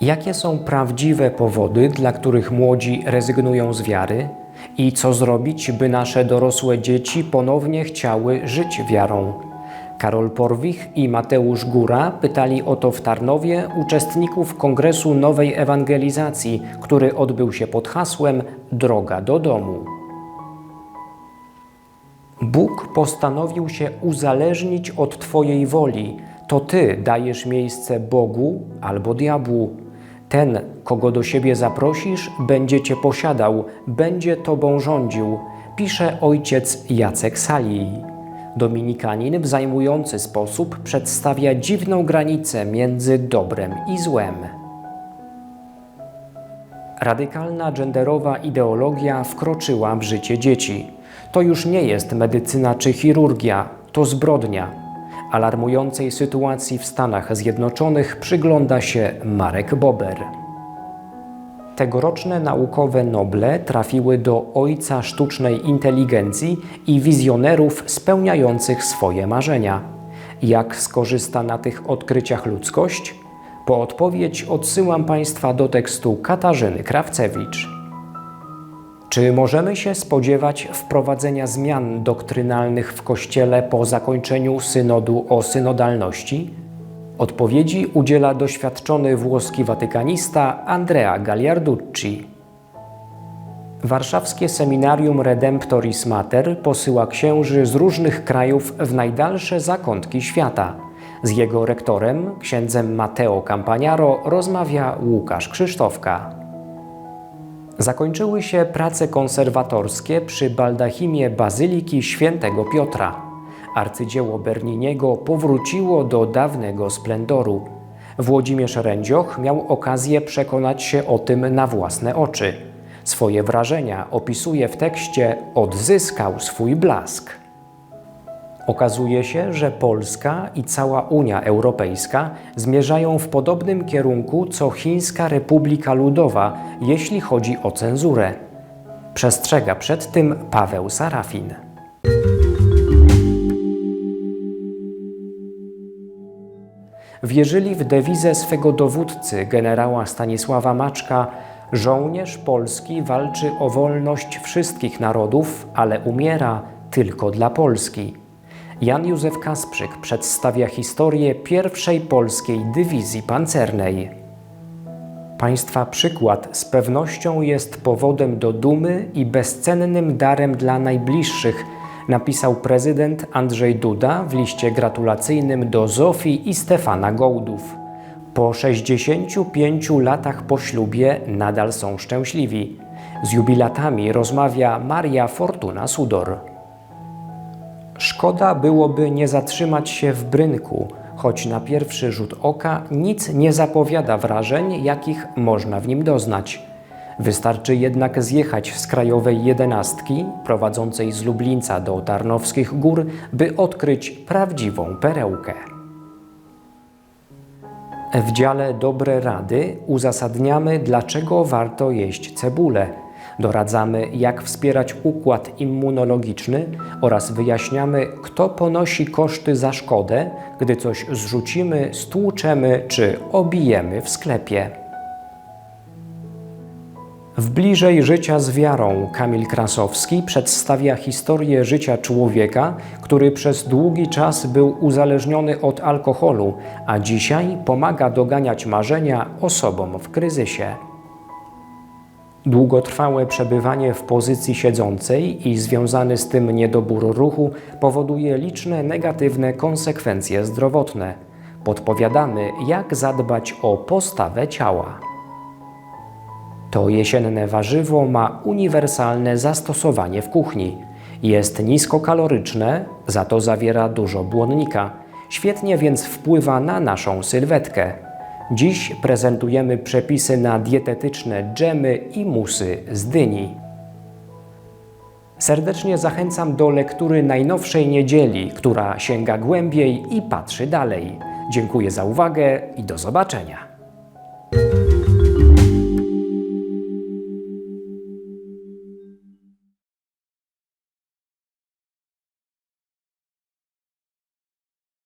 Jakie są prawdziwe powody, dla których młodzi rezygnują z wiary? I co zrobić, by nasze dorosłe dzieci ponownie chciały żyć wiarą? Karol Porwich i Mateusz Góra pytali o to w Tarnowie uczestników Kongresu Nowej Ewangelizacji, który odbył się pod hasłem Droga do domu. Bóg postanowił się uzależnić od Twojej woli. To Ty dajesz miejsce Bogu albo diabłu. Ten, kogo do siebie zaprosisz, będzie Cię posiadał, będzie Tobą rządził, pisze ojciec Jacek Salii. Dominikanin w zajmujący sposób przedstawia dziwną granicę między dobrem i złem. Radykalna genderowa ideologia wkroczyła w życie dzieci. To już nie jest medycyna czy chirurgia, to zbrodnia. Alarmującej sytuacji w Stanach Zjednoczonych przygląda się Marek Bober. Tegoroczne naukowe Noble trafiły do ojca sztucznej inteligencji i wizjonerów spełniających swoje marzenia. Jak skorzysta na tych odkryciach ludzkość? Po odpowiedź odsyłam Państwa do tekstu Katarzyny Krawcewicz. Czy możemy się spodziewać wprowadzenia zmian doktrynalnych w Kościele po zakończeniu synodu o synodalności? Odpowiedzi udziela doświadczony włoski watykanista Andrea Gagliarducci. Warszawskie Seminarium Redemptoris Mater posyła księży z różnych krajów w najdalsze zakątki świata. Z jego rektorem, księdzem Mateo Campagnaro, rozmawia Łukasz Krzysztofka. Zakończyły się prace konserwatorskie przy baldachimie Bazyliki Świętego Piotra. Arcydzieło Berniniego powróciło do dawnego splendoru. Włodzimierz Rędzioch miał okazję przekonać się o tym na własne oczy. Swoje wrażenia opisuje w tekście Odzyskał swój blask. Okazuje się, że Polska i cała Unia Europejska zmierzają w podobnym kierunku co Chińska Republika Ludowa, jeśli chodzi o cenzurę. Przestrzega przed tym Paweł Sarafin. Wierzyli w dewizę swego dowódcy, generała Stanisława Maczka, żołnierz polski walczy o wolność wszystkich narodów, ale umiera tylko dla Polski. Jan Józef Kasprzyk przedstawia historię pierwszej polskiej dywizji pancernej. Państwa przykład z pewnością jest powodem do dumy i bezcennym darem dla najbliższych, napisał prezydent Andrzej Duda w liście gratulacyjnym do Zofii i Stefana Gołdów. Po 65 latach po ślubie nadal są szczęśliwi. Z jubilatami rozmawia Maria Fortuna Sudor. Szkoda byłoby nie zatrzymać się w Brynku, choć na pierwszy rzut oka nic nie zapowiada wrażeń, jakich można w nim doznać. Wystarczy jednak zjechać z krajowej jedenastki prowadzącej z Lublińca do Tarnowskich Gór, by odkryć prawdziwą perełkę. W dziale Dobre Rady uzasadniamy, dlaczego warto jeść cebulę. Doradzamy, jak wspierać układ immunologiczny oraz wyjaśniamy, kto ponosi koszty za szkodę, gdy coś zrzucimy, stłuczemy czy obijemy w sklepie. W bliżej życia z wiarą Kamil Krasowski przedstawia historię życia człowieka, który przez długi czas był uzależniony od alkoholu, a dzisiaj pomaga doganiać marzenia osobom w kryzysie. Długotrwałe przebywanie w pozycji siedzącej i związany z tym niedobór ruchu powoduje liczne negatywne konsekwencje zdrowotne. Podpowiadamy, jak zadbać o postawę ciała. To jesienne warzywo ma uniwersalne zastosowanie w kuchni. Jest niskokaloryczne, za to zawiera dużo błonnika. Świetnie więc wpływa na naszą sylwetkę. Dziś prezentujemy przepisy na dietetyczne dżemy i musy z dyni. Serdecznie zachęcam do lektury najnowszej niedzieli, która sięga głębiej i patrzy dalej. Dziękuję za uwagę i do zobaczenia.